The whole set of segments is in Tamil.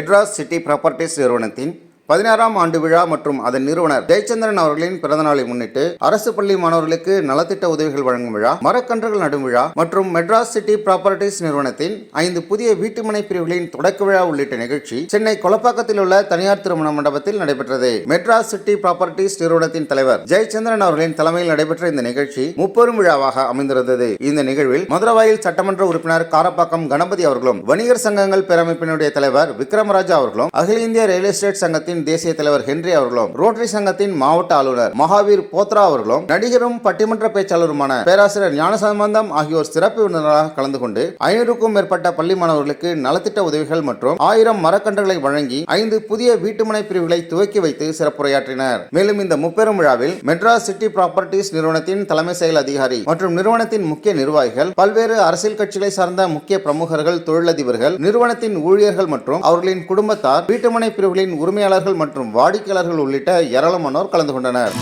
மெட்ராஸ் சிட்டி ப்ராப்பர்ட்டிஸ் நிறுவனத்தின் பதினாறாம் ஆண்டு விழா மற்றும் அதன் நிறுவனர் ஜெயச்சந்திரன் அவர்களின் பிறந்தநாளை முன்னிட்டு அரசு பள்ளி மாணவர்களுக்கு நலத்திட்ட உதவிகள் வழங்கும் விழா மரக்கன்றுகள் நடும் விழா மற்றும் மெட்ராஸ் சிட்டி ப்ராப்பர்ட்டிஸ் நிறுவனத்தின் ஐந்து புதிய வீட்டுமனை பிரிவுகளின் தொடக்க விழா உள்ளிட்ட நிகழ்ச்சி சென்னை கொலப்பாக்கத்தில் உள்ள தனியார் திருமண மண்டபத்தில் நடைபெற்றது. மெட்ராஸ் சிட்டி ப்ராப்பர்ட்டிஸ் நிறுவனத்தின் தலைவர் ஜெயச்சந்திரன் அவர்களின் தலைமையில் நடைபெற்ற இந்த நிகழ்ச்சி முப்பெரும் விழாவாக அமைந்திருந்தது. இந்த நிகழ்வில் மதுரவாயில் சட்டமன்ற உறுப்பினர் காரப்பாக்கம் கணபதி அவர்களும் வணிகர் சங்கங்கள் பேரமைப்பினுடைய தலைவர் விக்ரமராஜா அவர்களும் அகில இந்திய ரியல் எஸ்டேட் சங்கத்தின் தேசிய தலைவர் ஹென்றி அவர்களும் ரோட்டரி சங்கத்தின் மாவட்ட ஆளுநர் மகாவீர் போத்ரா அவர்களும் நடிகரும் பட்டிமன்ற பேச்சாளருமான பேராசிரியர் ஞானசம்பந்தம் ஆகியோர் சிறப்பு விருந்தினராக கலந்து கொண்டு ஐநூறுக்கும் மேற்பட்ட பள்ளி மாணவர்களுக்கு நலத்திட்ட உதவிகள் மற்றும் ஆயிரம் மரக்கன்றுகளை வழங்கி ஐந்து புதிய வீட்டுமனை பிரிவுகளை துவக்கி வைத்து சிறப்புரையாற்றினர். மேலும் இந்த முப்பெரும் விழாவில் மெட்ராஸ் சிட்டி ப்ராப்பர்ட்டிஸ் நிறுவனத்தின் தலைமை செயல் அதிகாரி மற்றும் நிறுவனத்தின் முக்கிய நிர்வாகிகள் பல்வேறு அரசியல் கட்சிகளை சார்ந்த முக்கிய பிரமுகர்கள் தொழிலதிபர்கள் நிறுவனத்தின் ஊழியர்கள் மற்றும் அவர்களின் குடும்பத்தார் வீட்டுமனை பிரிவுகளின் உரிமையாளர்கள் மற்றும் வாடிக்கையாளர்கள் உள்ளிட்ட ஏராளமானோர் கலந்து கொண்டனர்.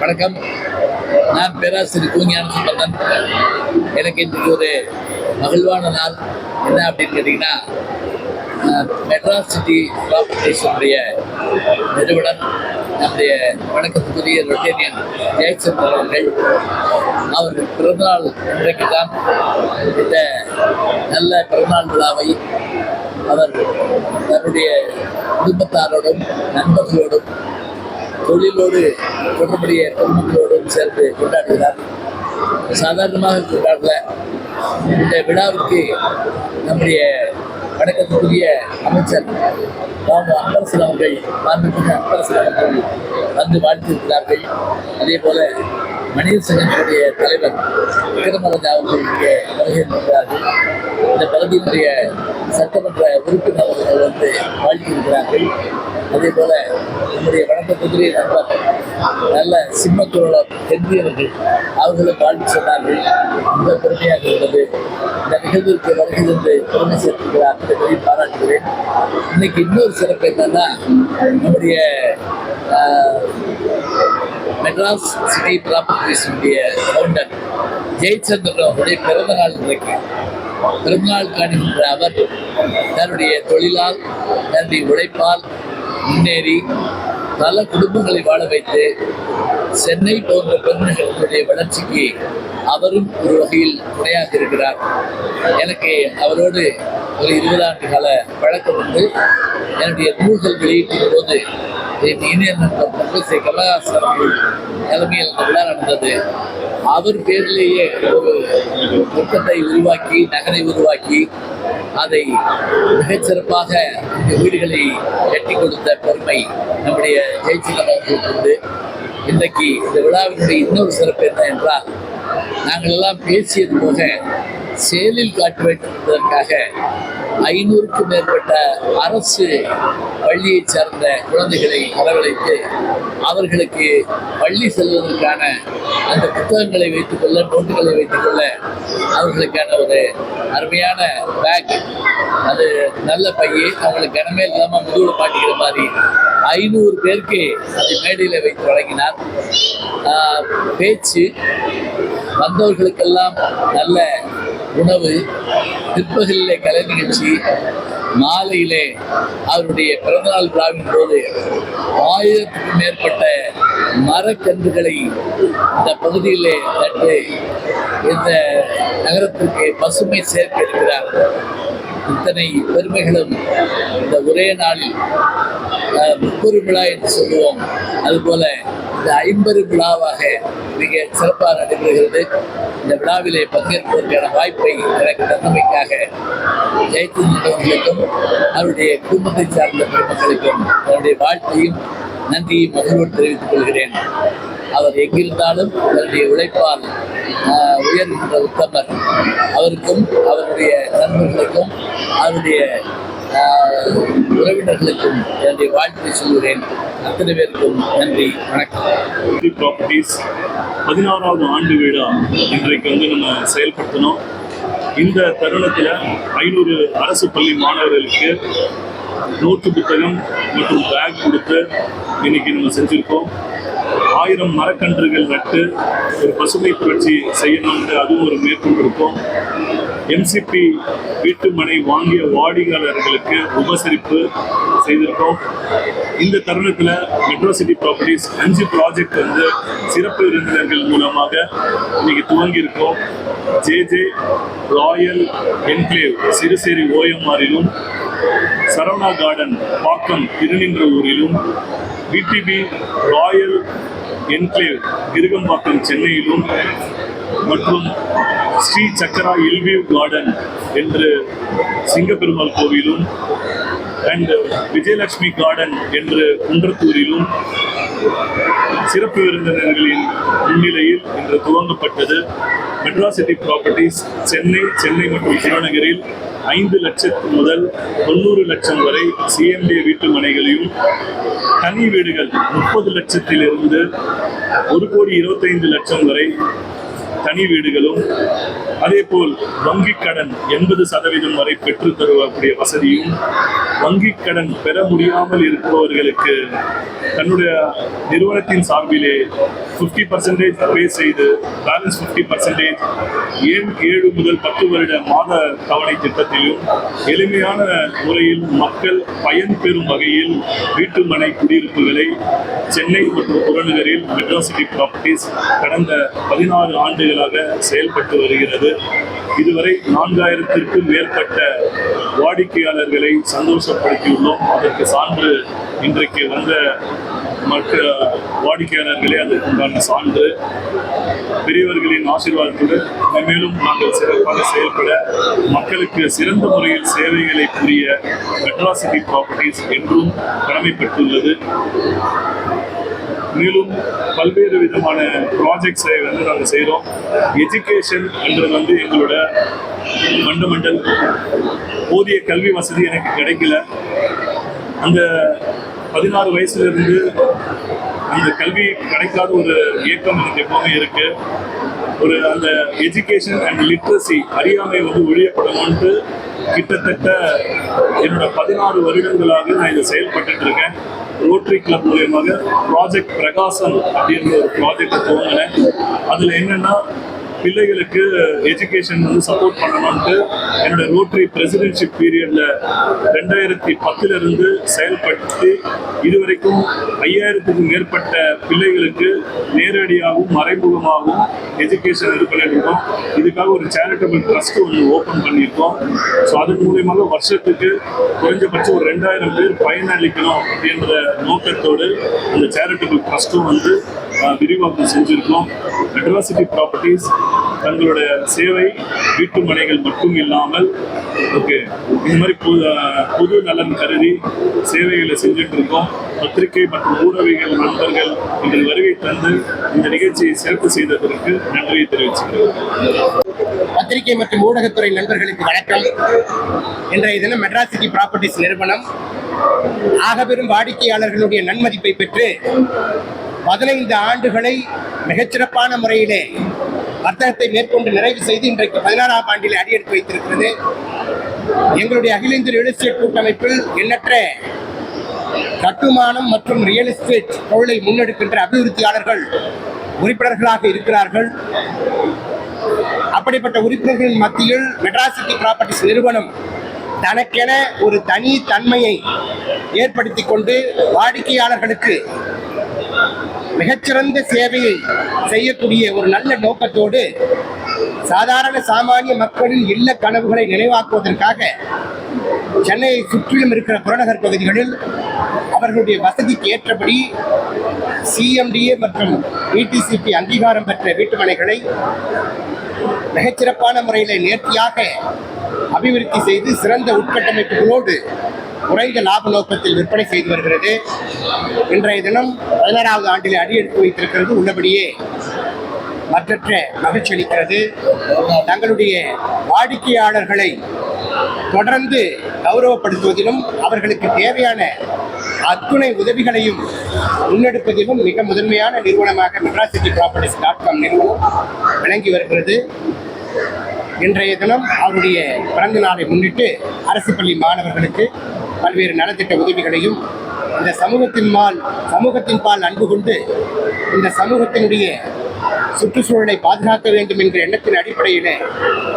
வணக்கம். நான் பேராசிரியர் கூஞான சம்பந்தன் எனக்கு இன்றைக்கு ஒரு மகிழ்வான நாள். என்ன அப்படின்னு கேட்டிங்கன்னா மெட்ராஸ் சிட்டி கார்பரேஷனுடைய நிறுவனம் நம்முடைய வணக்கத்துக்குரிய ரொட்டேரியன் ஜெயச்சந்திரன் அவர்கள். அவர் பிறந்தநாள் இன்றைக்கு தான் இந்த நல்ல பிறந்தநாள் விழாவை அவர் தன்னுடைய குடும்பத்தாரோடும் நண்பர்களோடும் தொழிலோடு தொடர்புடைய குடும்பங்களோடும் சேர்ந்து கொண்டாடுகிறார். சாதாரணமாக கொண்டாடல. இந்த விழாவுக்கு நம்முடைய வணக்கத்துக்குரிய அமைச்சர் ராம அன்பரசன் அவர்கள் மாண்புமிகு அன்பரசன் அவர்கள் வந்து வாழ்த்திருக்கிறார்கள் அதே போல மனித சங்கத்தினுடைய தலைவர் விக்ரமராஜா அவர்கள் வருகின்றார்கள் இந்த பகுதியினுடைய சட்டமன்ற உறுப்பினர் அவர்கள் வந்து வாழ்த்தியிருக்கிறார்கள் அதே போல நம்முடைய வணக்கத்துக்குரிய நண்பர் நல்ல சிம்மக்குரலர் தென்றியவர்கள் அவர்களும் வாழ்த்து சொன்னார்கள் மிக பெருமையாக இருந்தது இந்த நிகழ்விற்கு வருகிறது பெருமை சேர்த்திருக்கிறார் என்பதை பாராட்டுகிறேன் இன்னைக்கு இன்னொரு சிறப்பு என்னன்னா நம்முடைய மெட்ராஸ் சிட்டி ப்ராப்பர்ட்டிஸுடைய ஃபவுண்டர் ஜெயச்சந்திரன் அவருடைய பிறந்த நாள் இன்றைக்கு. பிறந்தநாள் காணுகின்ற அவர் தன்னுடைய தொழிலால் தன்னுடைய உழைப்பால் முன்னேறி பல குடும்பங்களை வாழ வைத்து சென்னை போன்ற பெருநகரங்களுடைய வளர்ச்சிக்கு அவரும் ஒரு வகையில் துணையாக இருக்கிறார். எனக்கு அவரோடு ஒரு இருபது ஆண்டு கால பழக்கம் உண்டு. என்னுடைய நூல்கள் வெளியீட்டின் போது என் நண்பர் கமலஹாசன் தலைமையில் அந்த விழா நடந்தது. அவர் பேரிலேயே ஒரு திட்டத்தை உருவாக்கி நகரை உருவாக்கி அதை மிகச்சிறப்பாக வீடுகளை கட்டி கொடுத்த பெருமை நம்முடைய ஜெயச்சந்திரன் அவர்களுக்கு உண்டு. இன்றைக்கு இந்த விழாவினுடைய இன்னொரு சிறப்பு என்ன என்றால் நாங்கள் எல்லாம் பேசியது போக செயலில் காட்ட வேண்டும் ஐநூறுக்கு ஐநூறுக்கும் மேற்பட்ட அரசு பள்ளியைச் சார்ந்த குழந்தைகளை வரவழைத்து அவர்களுக்கு பள்ளி செல்வதற்கான அந்த புத்தகங்களை வைத்துக்கொள்ள நோட்டுகளை வைத்துக்கொள்ள அவர்களுக்கான ஒரு அருமையான பேக் அது நல்ல பையை. அவங்களுக்கு கனமே இல்லாமல் முதுகில் மாட்டிக்கிற மாதிரி ஐநூறு பேருக்கு அது மேடையில் வைத்து வழங்கினார். பேச்சு வந்தவர்களுக்கெல்லாம் நல்ல உணவு பிற்பகலிலே கலை நிகழ்ச்சி மாலையிலே அவருடைய பிறந்தநாள் விழாவின் போது ஆயிரத்துக்கும் மேற்பட்ட மரக்கன்றுகளை இந்த பகுதியிலே நட்டு இந்த நகரத்திற்கு பசுமை சேர்க்க இருக்கிறார். இத்தனை பெருமைகளும் இந்த ஒரே நாளில் முப்பொரு விழா என்று சொல்லுவோம். அதுபோல இந்த ஐம்பது விழாவாக மிக சிறப்பாக நடைபெறுகிறது. இந்த விழாவிலே பங்கேற்பதற்கான வாய்ப்பை எனக்கு தந்தமைக்காக ஜெயச்சந்திரன் அவருடைய குடும்பத்தை சார்ந்த பெருமக்களுக்கும் அவருடைய வாழ்க்கையும் நன்றியை மகிழ்வோடு தெரிவித்துக் கொள்கிறேன். அவர் எங்கிருந்தாலும் அவருடைய உழைப்பால் உயர்கின்ற உத்தமர். அவருக்கும் அவருடைய நண்பர்களுக்கும் அவருடைய உறவினர்களுக்கும் என்னுடைய வாழ்த்தை சொல்கிறேன் அத்தனை பேருக்கும் நன்றி வணக்கம். ப்ராப்பர்ட்டிஸ் பதினாறாவது ஆண்டு விழா இன்றைக்கு வந்து நம்ம செயல்படுத்தினோம். இந்த தருணத்தில் ஐநூறு அரசு பள்ளி மாணவர்களுக்கு நோட்டு புத்தகம் மற்றும் பேக் கொடுத்து இன்னைக்கு நம்ம செஞ்சுருக்கோம். ஆயிரம் மரக்கன்றுகள் நட்டு ஒரு பசுமை புரட்சி செய்யணும்னு அதுவும் ஒரு மேற்கொண்டிருக்கோம் எம்சிபி வீட்டுமனை வாங்கிய வாடிக்கையாளர்களுக்கு உபசரிப்பு செய்திருக்கோம் இந்த தருணத்தில் மெட்ரோ சிட்டி ப்ராப்பர்ட்டிஸ் அஞ்சு ப்ராஜெக்ட் வந்து சிறப்பு விருந்தினர்கள் மூலமாக இன்னைக்கு துவங்கியிருக்கோம். J J royal enclave Siruseri ஓஎம்ஆரிலும் Saravana garden பாக்கம் திருநின்ற ஊரிலும் விடிபி ராயல் என்க்ளேவ் கிருகம்பாக்கம் சென்னையிலும் மற்றும் ஸ்ரீ சக்கரா எல்வியூ கார்டன் என்று சிங்கப்பெருமாள் கோவிலும் அண்ட் விஜயலட்சுமி கார்டன் என்று குன்றத்தூரிலும் சிறப்பு விருந்தினர்களின் முன்னிலையில் இன்று துவங்கப்பட்டது. மெட்ராசிட்டி ப்ராப்பர்ட்டிஸ் சென்னை சென்னை மற்றும் புறநகரில் ஐந்து லட்சத்து முதல் தொண்ணூறு லட்சம் வரை சிஎம்டிஏ வீட்டு மனைகளையும் தனி வீடுகள் முப்பது லட்சத்திலிருந்து ஒரு கோடி இருபத்தைந்து லட்சம் வரை தனி வீடுகளும் அதே போல் வங்கிக் கடன் எண்பது சதவீதம் வரை பெற்று தருவக்கூடிய வசதியும் வங்கிக் கடன் பெற முடியாமல் இருப்பவர்களுக்கு தன்னுடைய நிறுவனத்தின் சார்பிலே ஃபிஃப்டி பர்சன்டேஜ் பே செய்து பேலன்ஸ் ஃபிஃப்டி பர்சன்டேஜ் ஏழு ஏழு முதல் பத்து வருட மாத தவணை திட்டத்திலும் எளிமையான முறையில் மக்கள் பயன்பெறும் வகையில் வீட்டுமனை குடியிருப்புகளை சென்னை மற்றும் புறநகரில் மெட்ரோ சிட்டி ப்ராப்பர்ட்டிஸ் கடந்த பதினாறு ஆண்டுகளாக செயல்பட்டு வருகிறது. இதுவரை நான்காயிரத்திற்கும் மேற்பட்ட வாடிக்கையாளர்களை சந்தோஷப்படுத்தியுள்ளோம். அதற்கு சான்று இன்றைக்கு வந்த மற்ற வாடிக்கையாளர்களே அதற்குண்டான சான்று. பெரியவர்களின் ஆசீர்வாதத்துடன் மேலும் நாங்கள் சிறப்பாக செயல்பட மக்களுக்கு சிறந்த முறையில் சேவைகளை புரிய மெட்ராசிட்டி ப்ராப்பர்ட்டிஸ் என்றும் கடமைப்பட்டுள்ளது. மேலும் பல்வேறு விதமான ப்ராஜெக்ட்ஸை வந்து நாங்கள் செய்கிறோம் எஜுகேஷன் என்றது வந்து எங்களோட ஃபண்டமெண்டல் போதிய கல்வி வசதி எனக்கு கிடைக்கல. அந்த பதினாறு வயசுலேருந்து அந்த கல்வி கிடைக்காத ஒரு இயக்கம் எனக்கு எப்பவுமே இருக்கு. ஒரு அந்த எஜுகேஷன் அண்ட் லிட்ரஸி அறியாமை வந்து ஒழியப்படணும்ட்டு கிட்டத்தட்ட என்னோட பதினாறு வருடங்களாக நான் இதை செயல்பட்டு இருக்கேன். ரோட்டரி கிளப் மூலியமாக ப்ராஜெக்ட் பிரகாசம் அப்படின்ற ஒரு ப்ராஜெக்ட் துவங்கினேன். அதில் என்னென்னா பிள்ளைகளுக்கு எஜுகேஷன் வந்து சப்போர்ட் பண்ணணும்ட்டு என்னோட ரோட்டரி பிரசிடென்ஷிப் பீரியட்ல ரெண்டாயிரத்தி பத்துல இருந்து செயல்படுத்தி இதுவரைக்கும் ஐயாயிரத்துக்கும் மேற்பட்ட பிள்ளைகளுக்கு நேரடியாகவும் மறைமுகமாகவும் எஜுகேஷன் இது பண்ணியிருக்கோம் இதுக்காக ஒரு சேரிட்டபிள் ட்ரஸ்ட் ஒன்று ஓப்பன் பண்ணியிருக்கோம். ஸோ அதன் மூலியமாக வருஷத்துக்கு குறைஞ்சபட்சம் ஒரு ரெண்டாயிரம் பேர் பயனளிக்கணும் அப்படின்ற நோக்கத்தோடு அந்த சேரிட்டபிள் ட்ரஸ்ட்டும் வந்து விரிவாக்கம் செஞ்சுருக்கோம். மெட்ராசிட்டி ப்ராப்பர்ட்டிஸ் தங்களுடைய சேவை வீட்டு மனைகள் மட்டும் இல்லாமல் ஓகே இந்த மாதிரி பொது பொது நலன் கருதி சேவைகளை செஞ்சுட்டு இருக்கோம். பத்திரிகை மற்றும் ஊடகங்கள் நண்பர்கள் இன்று வருகை தந்து இந்த நிகழ்ச்சியை சிறப்பு செய்ததற்கு நன்றியை தெரிவிச்சுக்கிறேன் பத்திரிகை மற்றும் ஊடகத்துறை நண்பர்களுக்கு வணக்கம். இன்றைய தினம் மெட்ராஸ் சிட்டி ப்ராப்பர்ட்டிஸ் நிறுவனம் ஆகப்பெரும் வாடிக்கையாளர்களுடைய நன்மதிப்பை பெற்று பதினைந்து ஆண்டுகளை மிகச்சிறப்பான முறையிலே வர்த்தகத்தை மேற்கொண்டு நிறைவு செய்து இன்றைக்கு பதினாறாம் ஆண்டில் அடியெடுத்து வைத்திருக்கிறது. எங்களுடைய அகில இந்திய ரியல் எஸ்டேட் கூட்டமைப்பில் எண்ணற்ற கட்டுமானம் மற்றும் ரியல் எஸ்டேட் தொழிலை முன்னெடுக்கின்ற அபிவிருத்தியாளர்கள் உறுப்பினர்களாக இருக்கிறார்கள். அப்படிப்பட்ட உறுப்பினர்களின் மத்தியில் மெட்ராசிட்டி ப்ராப்பர்ட்டிஸ் நிறுவனம் தனக்கென ஒரு தனி தன்மையை ஏற்படுத்தி கொண்டு வாடிக்கையாளர்களுக்கு மிகச்சிறந்த சேவையை செய்யக்கூடிய ஒரு நல்ல நோக்கத்தோடு சாதாரண சாமானிய மக்களின் இல்ல கனவுகளை நினைவாக்குவதற்காக சென்னையை சுற்றிலும் இருக்கிற புறநகர் பகுதிகளில் அவர்களுடைய வசதிக்கு ஏற்றபடி சிஎம்டிஏ மற்றும் இடிசிபி அங்கீகாரம் பெற்ற வீட்டுமனைகளை மிகச்சிறப்பான முறையில் நேர்த்தியாக அபிவிருத்தி செய்து சிறந்த உட்கட்டமைப்புகளோடு குறைந்த லாப நோக்கத்தில் விற்பனை செய்து வருகிறது. இன்றைய தினம் பதினாறாவது ஆண்டில் அடியெடுத்து வைத்திருக்கிறது உள்ளபடியே மற்றற்ற மகிழ்ச்சி அளிக்கிறது. தங்களுடைய வாடிக்கையாளர்களை தொடர்ந்து கௌரவப்படுத்துவதிலும் அவர்களுக்கு தேவையான அத்துணை உதவிகளையும் முன்னெடுப்பதிலும் மிக முதன்மையான நிறுவனமாக Madras city properties dot com நிறுவனம் விளங்கி வருகிறது. இன்றைய தினம் அவருடைய பிறந்த நாளை முன்னிட்டு அரசு பள்ளி மாணவர்களுக்கு பல்வேறு நலத்திட்ட உதவிகளையும் இந்த சமூகத்தின் மால் சமூகத்தின் பால் அன்பு கொண்டு இந்த சமூகத்தினுடைய சுற்றுச்சூழலை பாதுகாக்க வேண்டும் என்ற எண்ணத்தின் அடிப்படையில்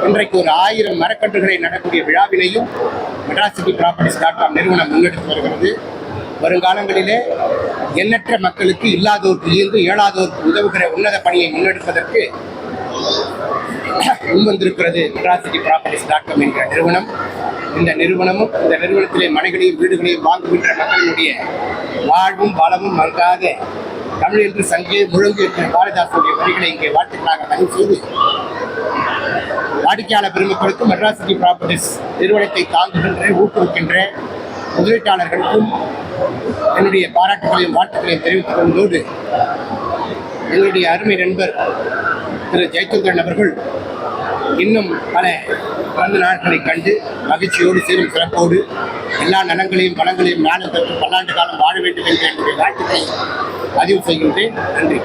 இன்றைக்கு ஒரு ஆயிரம் மரக்கன்றுகளை நடக்கூடிய விழாவினையும் Madras city properties dot com நிறுவனம் முன்னெடுத்து வருகிறது. வருங்காலங்களிலே எண்ணற்ற மக்களுக்கு இல்லாதோருக்கு இயந்து இயலாதோருக்கு உதவுகிற உன்னத பணியை முன்னெடுப்பதற்கு முன்வந்திருக்கிறது Madras city properties dot com என்ற நிறுவனம். இந்த நிறுவனமும் இந்த நிறுவனத்திலே மனைகளையும் வீடுகளையும் வாங்குகின்ற மக்களினுடைய வாழ்வும் வளமும் மங்காத தமிழ் என்று சங்கே முழங்கு என்ற பாரதிதாசனுடைய வரிகளை இங்கே வாழ்த்துக்களாக பதிவு செய்து வாடிக்கையாளர் பெருமக்களுக்கு மெட்ராஸ் சிட்டி ப்ராப்பர்ட்டிஸ் நிறுவனத்தை தாங்குகின்ற ஊக்குவிக்கின்ற முதலீட்டாளர்களுக்கும் என்னுடைய பாராட்டுகளையும் வாழ்த்துக்களையும் தெரிவித்துக் கொண்டோடு எங்களுடைய அருமை நண்பர் திரு ஜெயச்சந்திரன் அவர்கள் இன்னும் பல பிறந்த நாட்களை கண்டு மகிழ்ச்சியோடு சீரும் சிறப்போடு எல்லா நலங்களையும் பலங்களையும் நாளும் பெற்று பல்லாண்டு காலம் வாழ வேண்டும் என்ற என்னுடைய வாழ்த்துக்களை பதிவு செய்கின்றேன். நன்றி.